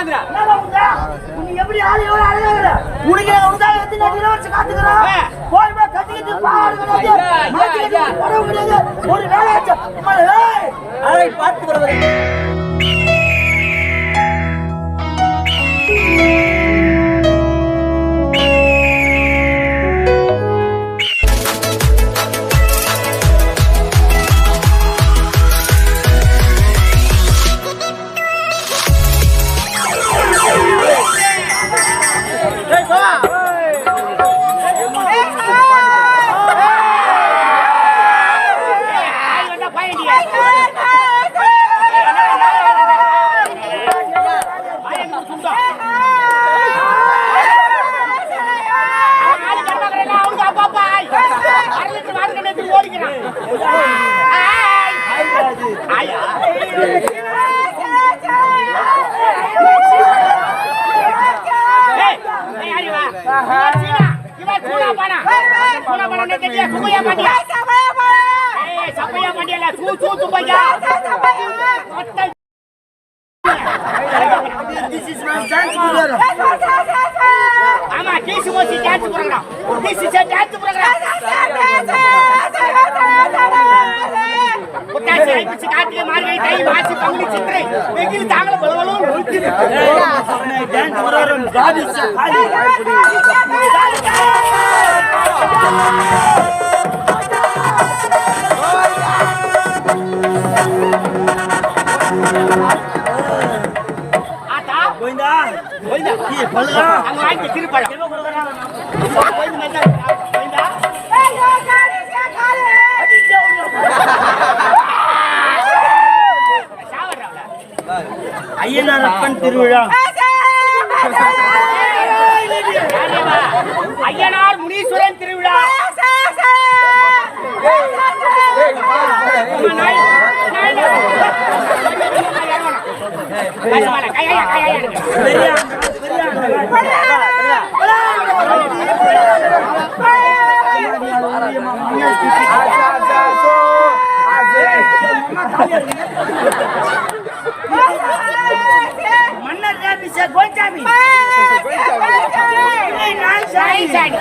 உட்காந்துடா? நீ எப்படி ஆளு எவ்வளவு? உனக்கு காத்துக்கிறேன்? கட்டிக்கிட்டு கிடையாது, கிடையாது, ஒரு அதை பார்த்து வருவது. கார்த்திகை மார்கழி தை மாசி பங்குனி சித்திரை வெயில் தாங்கல பலவலும் நொறுக்குது My dance program. God is so high. ஆத்தா ஐயனார் அப்பன் திருவிழா ஐயனார் முனீஸ்வரன் திருவிழா கையால மன்னர் ராபிசா கோச்சாமி நான் சாய் சாய்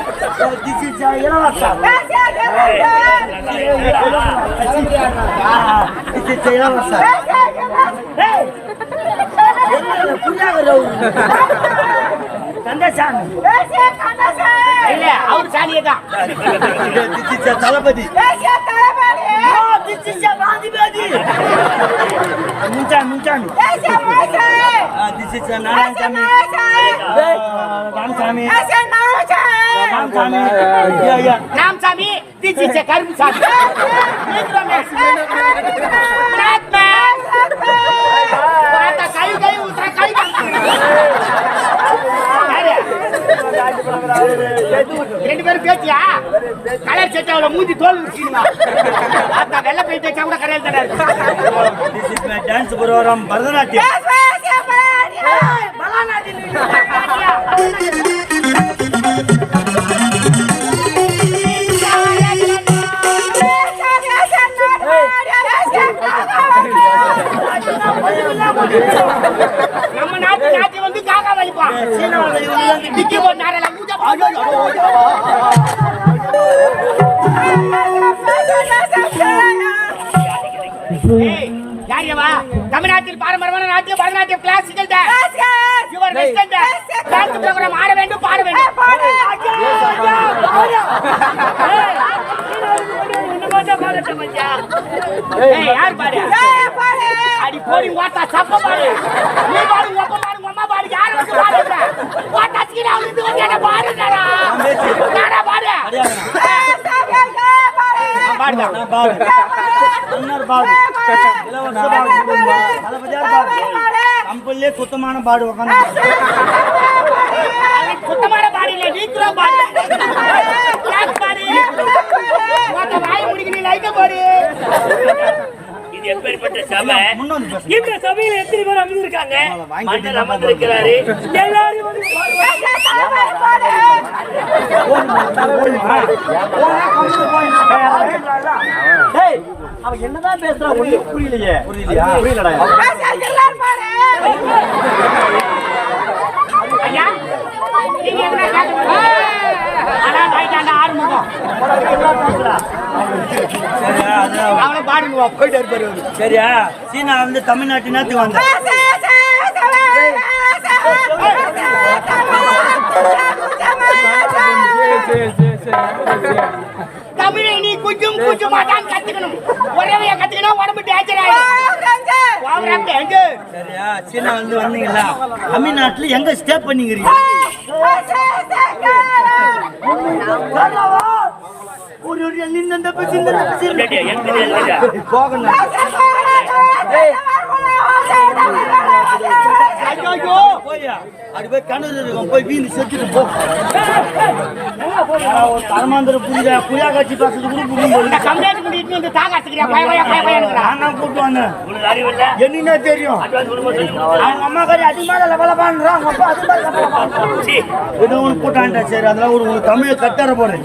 திஸ் இஸ் இளவரசா திஸ் இஸ் இளவரசா கந்தசாமி இல்ல அவர் சாலியே தான் தளபதி முஞ்சா முஞ்சாமி நாராயணசாமி ராமசாமி ராமசாமி யா யா ராம் சாமி கை கை ஊத்துறா, கை? ரெண்டு பேரும் பேச்சியா கலர் செட் அவ்வளவு மூஞ்சி தோல் வெள்ளை வச்சா கூட கரையில் டான்ஸ் ப்ரோகிராம் பரதநாட்டியம். நம்ம பாடுடா நான் பாடு. மன்னர் பாடு. இளவரச பாடு. தளபதியார் பாடு. கம்பல்லே சுத்தமான பாடு உட்காந்து சுத்தமான பாடி இல்ல நீக்குறோம் பாடி. பாடி? வாய முடிக்க நீ லைக்க பாடி. இது எப்பேற்பட்ட சபை இந்த சபையில எத்தனை பேர் அமைந்திருக்காங்க மண்டல் அமர்ந்திருக்கிறாரு. எல்லாரும் என்னதான் பேசுறான்? புரியலையே. புரியலையா புரியலடா சரியா? சீனா வந்து தமிழ்நாட்டு நேரத்துக்கு வந்த. தமிழை நீ குஜும் குஜும் மாட்டான் கத்துக்கணும். உறவைய கத்துக்கினா உடம்பு டேச்சர் சரியா? சீனா வந்து வந்தீங்களா? தமிழ்நாட்டுல எங்க ஸ்டே பண்ணிக்கிறீங்க ஒரு ஒரு நின்னு இந்த பக்கம் இந்த பக்கம் போகணும். ஐயோ. போய்யா அப்படி போய் கிணறு இருக்கும் போய் வீந்து செத்துட்டு போ. தரமாந்திர புரியுதா புரியா காட்சி பேசுறது கூட புரியும் போது இந்த கம்ப்ளைண்ட் பண்ணிட்டு வந்து தாகாத்துக்கிறியா பய பய பய பயனுங்கிறா நான் தான் கூப்பிட்டு வந்தேன். என்னன்னா தெரியும். அவங்க அம்மா கறி அதிகமா லபலபான்றான் அவங்க அப்பா அதிகமா லபலபான் ஏதோ ஒன்று போட்டான்டா சரி. அதெல்லாம் ஒரு தமிழ் கட்டற போறேன்.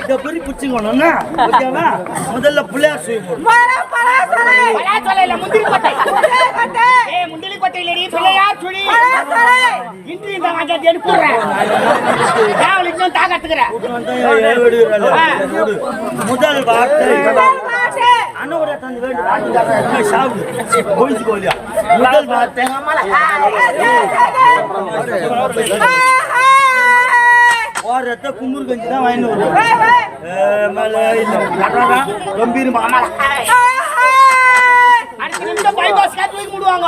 இதை பெரிய பிடிச்சிக்கணும்னா ஓகேவா முதல்ல பிள்ளையார் சுய முதல் வார்த்தை. தந்து வேண்டும் சாப்பிடு முதல் வார்த்தை ஓரத்தை கும்பூர் கஞ்சி தான் வாங்கி வருவோம் போய் மூடுவாங்க.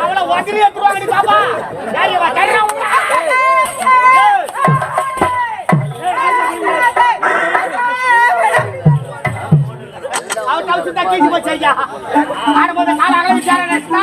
அவளை உடனே எடுத்துருவாங்க பாப்பா. தவிர்த்து தான் கீழ்ச்சி போச்சு ஐயா ஆடும்போது கால ஆரம்பிச்சாரு தேவையில்லை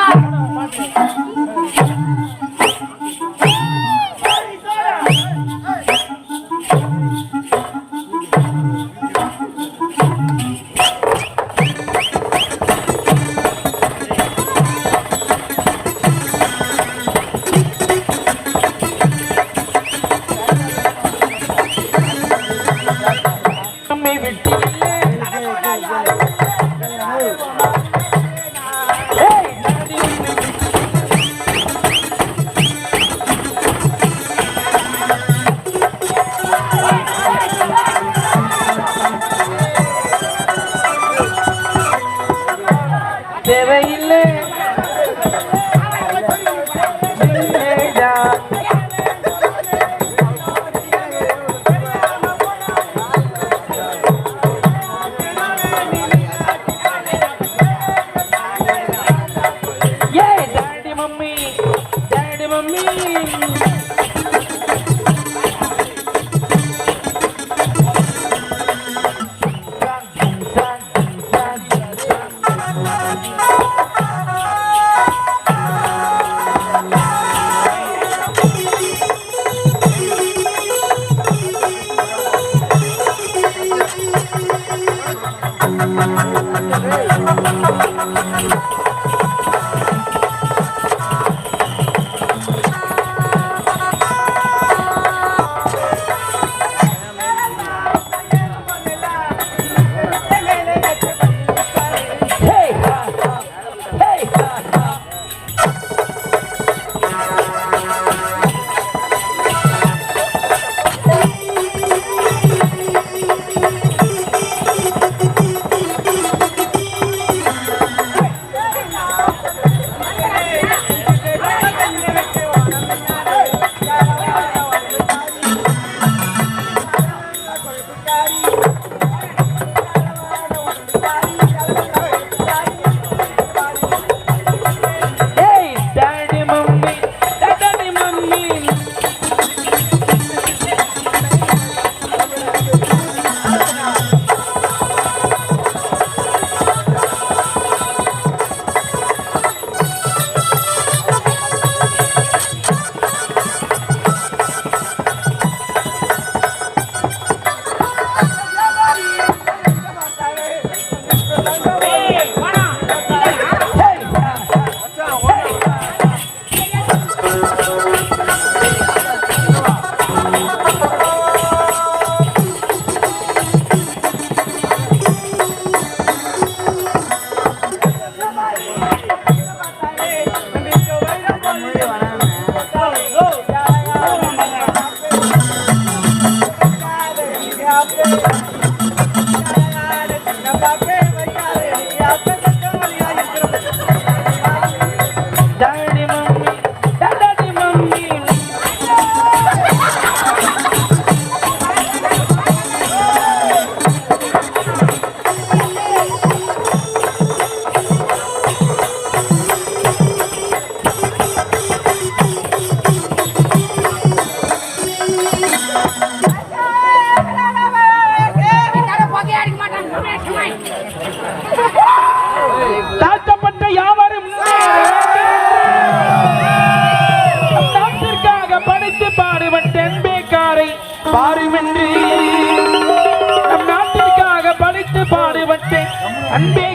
de mami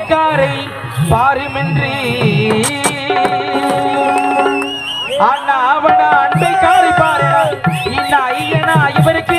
வேலைக்காரை பாருமின்றி. அண்ணா அவனா அன்பைக்காரை பாரு இன்னா ஐயனா இவருக்கு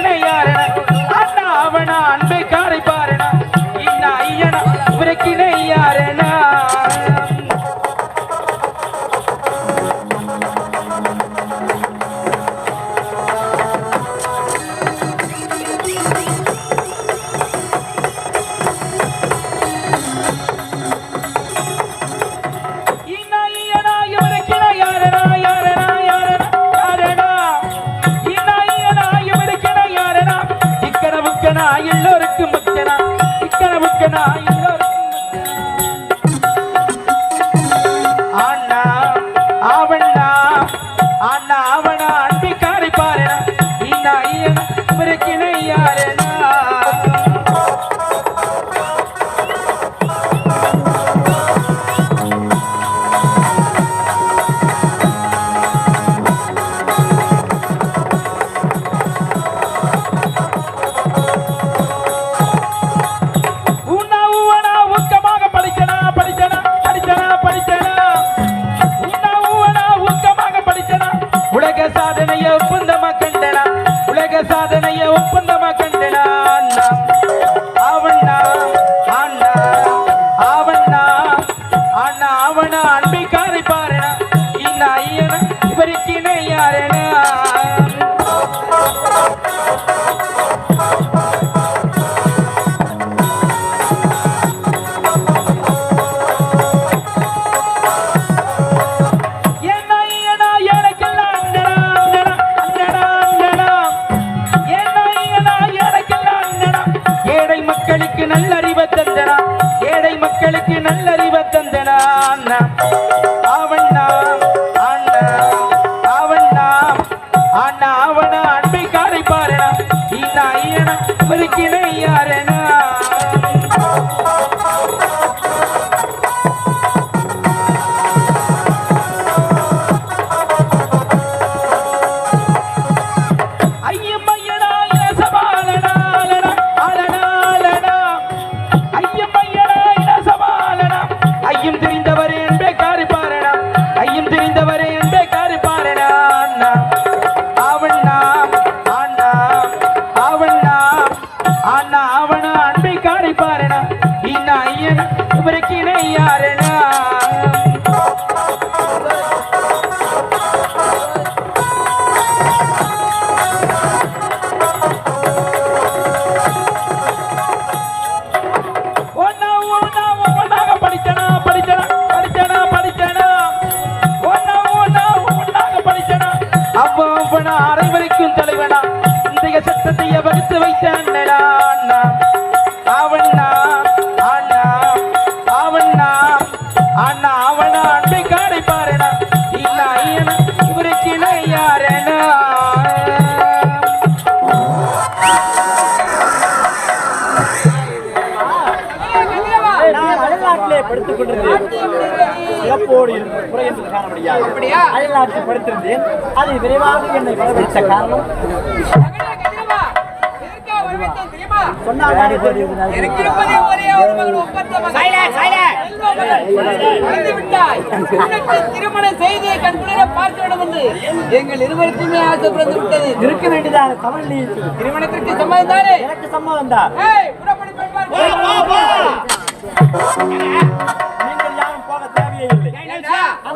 முக்கனா இவருக்கு சைலண்ட் செல்வமகன். மறந்து விட்டாய். உனக்கு திருமண செய்தியை கண்குளிர பார்க்க வேண்டும் என்று எங்கள் இருவருக்குமே ஆசை பிறந்து விட்டது இருக்க வேண்டியதான தமிழ் நீ திருமணத்திற்கு சம்மதம் தானே எனக்கு சம்மதம் தான்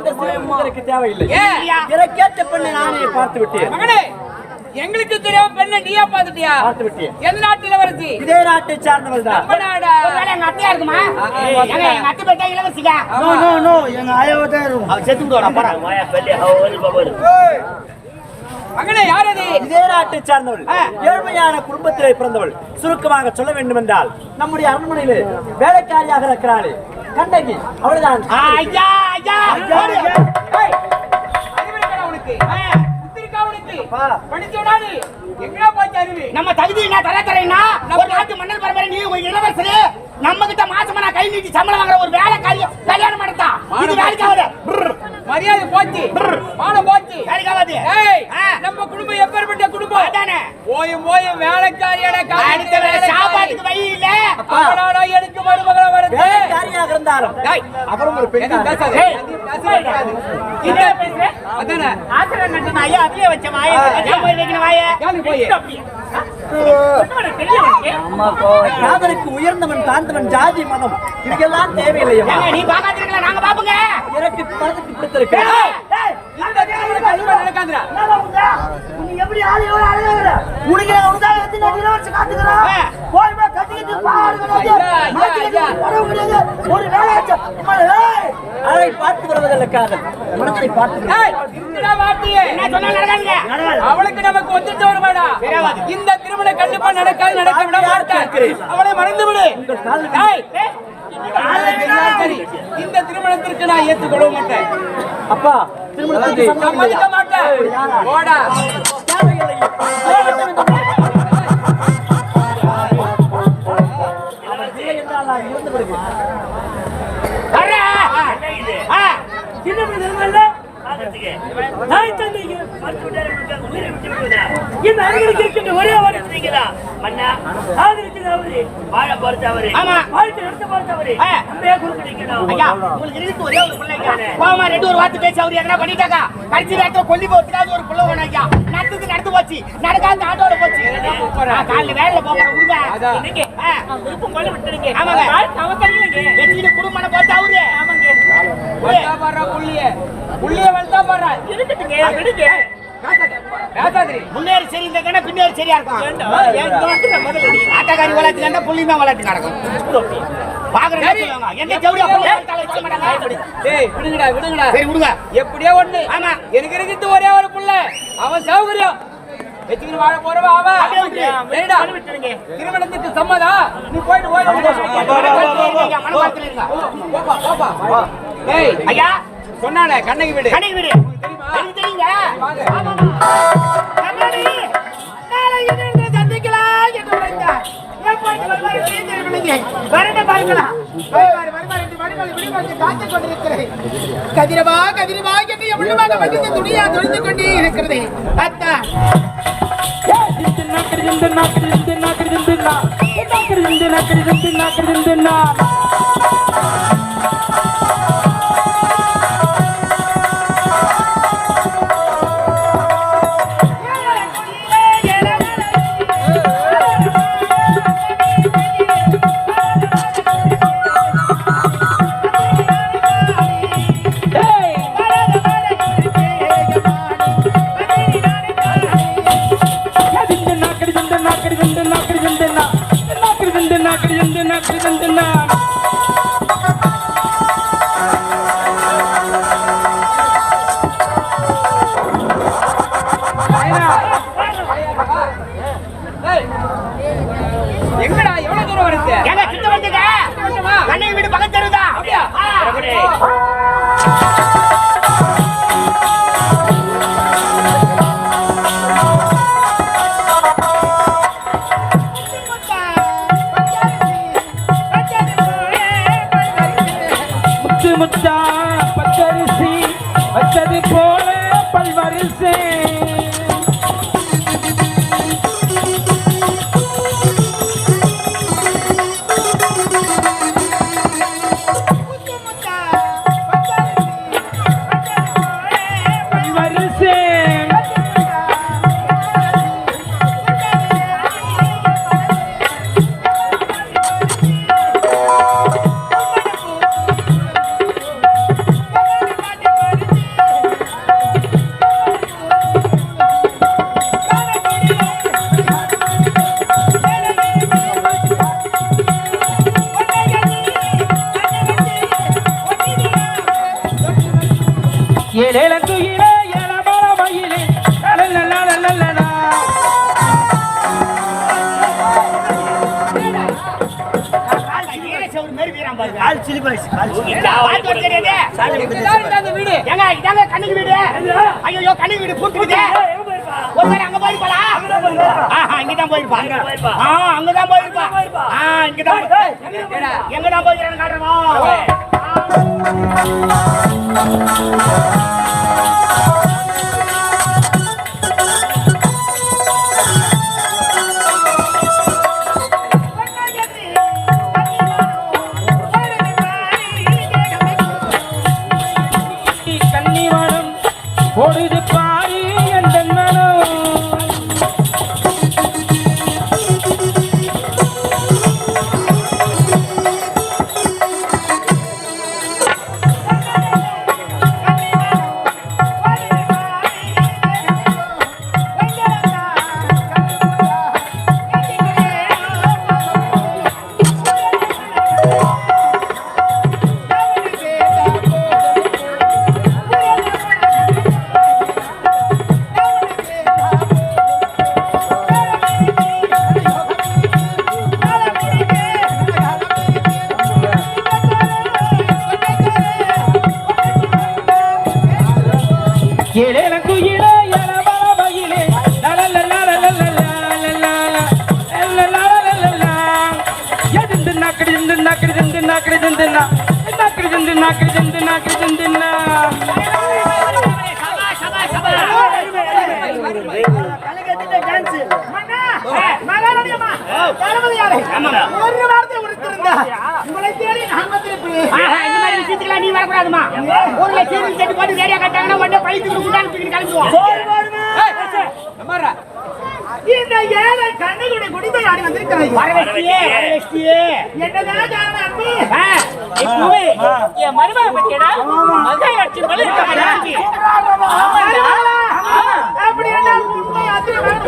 அந்த தேவையில்லை. ஏன்? எனக்கேற்ற பெண்ணை நானே பார்த்து விட்டேன். மகனே எங்களுக்கு தெரியாம பெண்ணை நீயா பார்த்துட்டியா? பார்த்து விட்டேன். எந்த நாட்டு இளவரசி இதே நாட்டை சார்ந்தவர் தான். நம்ம நாடா? ஒருவேளை எங்க அத்தையா இருக்குமா? எங்க எங்க அத்தை இளவரசிக்கா நோ நோ நோ எங்க ஆயாவை தான் இருக்கும். அவ செத்து மகனே யார் அது? இதே நாட்டை சார்ந்தவள். ஏழ்மையான குடும்பத்திலே பிறந்தவள். சுருக்கமாக சொல்ல வேண்டும் என்றால் நம்முடைய அரண்மனையிலே வேலைக்காரியாக இருக்கிறாளே. கண்ணகி அவள்தான் ஐயா ஐயா உனக்கு. நம்ம தகுதி என்ன தர தரேன்னா ஒரு நாட்டு மன்னர் பரம்பரை நீ ஒரு இளவரசரு நம்ம கிட்ட மாசமா நான் கை நீட்டி சம்பளம் வாங்குற ஒரு வேலைக்காரி கல்யாணம் பண்ணத்தா இது வேலைக்காவது மரியாதை போச்சு. மானம் போச்சு. வேலைக்காவது. நம்ம குடும்பம் எப்பேற்பட்ட குடும்பம்? அதானே. ஓயும் ஓயும் வேலைக்காரியோட அடுத்த வேலை சாப்பாட்டுக்கு வழி இல்ல. எனக்கு மருமகள வருது. வேலைக்காரியாக இருந்தாலும். அப்புறம் ஒரு பெண் பேசாத. அதானே. ஆசிரியர் ஐயா அதுலயே வச்ச காதலுக்கு உயர்ந்தவன் தாழ்ந்தவன் ஜாதி மதம். இதுக்கெல்லாம் தேவையில்லையம்மா. ஏங்க, நீ பாக்காத்திருக்கலாம் நாங்க பாப்புங்க எனக்கு படத்துக்கு பிடித்திருக்கு அவளுக்கு நமக்கு ஒத்துட்டு வருமாடா இந்த திருமணம் கண்டிப்பா நடக்காது நடக்க விட அவளை மறந்து விடு. இந்த திருமணத்திற்கு நான் ஏற்றுக்கொள்ள மாட்டேன். அப்பா திருமணத்துக்கு சம்மதிக்க ஒரே வாரம் மன்னா வாழ. வாழ்க்கை நடத்த உங்களுக்கு இருக்கு ஒரே ஒரு பிள்ளைங்க. கோவமா ரெண்டு ஒரு வார்த்தை பேசி அவரு எதனா பண்ணிட்டாக்கா? கடைசி நேரத்துல கொல்லி போறதுக்காவது ஒரு பிள்ளை வேணும் ஐயா. நடந்தது நடந்து போச்சு. நடக்காத ஆட்டோட போச்சு. காலைல வேலையில. இன்னைக்கு, ஆ, விருப்பம். ஆமாங்க. வச்சுக்கிட்டு குடும்பம் பார்த்து அவரு. வளர்த்தா பாடுறா புள்ளிய புள்ளிய வளர்த்தா பாடுறா இருக்கட்டுங்க, முன்னேறி சரி இந்த கண்ணா பின்னேறி சரியா இருக்கும். ஆட்டக்காரி வளர்த்து கண்டா புள்ளி தான் வளர்த்து நடக்கும். விடுங்கடா விடுங்கடா. சரி விடுங்க. எப்படியோ ஒண்ணு. ஆமா. எனக்கு இருக்குது ஒரே ஒரு புள்ள? அவன் சௌகரியம். வச்சுக்கிட்டு வாழ போறவ. சரிடா திருமணத்துக்கு சம்மதம்? நீ போயிட்டு போய் மனப்பாடத்துல இருங்க போப்பா போப்பா டேய் ஐயா. சொன்னாலே கண்ணகி வீடு. கண்ணகி வீடு. தெரியுமா? சந்திக்கலாம் என்று உழைத்தார் கதிரவா கதிரவா என்று எவ்வளவாக மகிழ்ந்த துணியா துணிந்து கொண்டே இருக்கிறது. அத்தா. நாக்கிருந்தா Yeah. வீடு ஏங்க, இதாங்க கண்ணகி வீடு. ஐயோ, கண்ணகி வீடு பூட்டுக்குது. ஒரு வேளை அங்க போயிருப்பாளா? இங்கதான் போயிருப்பா. ஆ, அங்கதான் போயிருப்பா. ஆ, இங்கதான் எங்கதான் போயிருக்கான்னு காட்டுறமா? திந்து நாக்கடி திந்துனா சபா சபா சபா கலகத்திட்ட டான்ஸ் மன்னா மகாராணியம்மா தளபதியாரே ஆமாடா. ஒரு வார்த்தை உரைத்திருந்தா உங்களை தேடி இந்த மாதிரி விஷயத்துக்குலாம் நீ வரக்கூடாதுமா ஒரு லட்சம் செட்டு போட்டு சரியா கட்டாங்கன்னா உடனே தூக்கி கிளம்புவோம் அம்மாரா இந்த ஏழை கண்ணுடைய குடிதை ஆடி வந்திருக்கிறாய். வரவேஷ்டியே வரவேஷ்டியே என்னதான் காரணம் அன்பு என் மருமக பத்தியடா மகாலட்சுமி போல இருக்க மகாலட்சுமி அப்படி என்றால் உண்மை அதிகமாக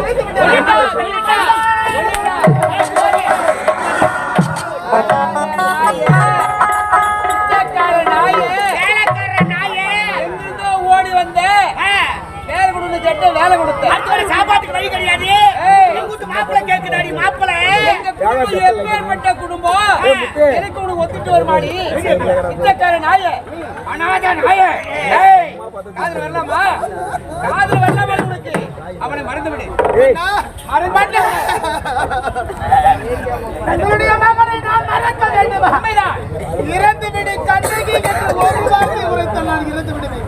எப்பேற்பட்ட குடும்பம்? எனக்கு உனக்கு ஒத்துட்டு வருமாடி? பிச்சைக்கார நாயே. அனாத நாயே. காதுல வரலாமா காதுல வரலாமா உனக்கு? அவனை மறந்து விடு மறந்து தன்னுடைய மகனை நான் மறக்க வேண்டுமா. உண்மைதான். இறந்து விடு கண்ணகி என்று ஒரு வார்த்தை உரைத்தால் நான் இறந்து விடுவேன்.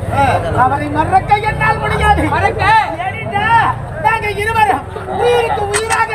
அவரை மறக்க என்னால் முடியாது. மறக்க? ஏனென்றா, நாங்க இருவரும் உயிருக்கு உயிராக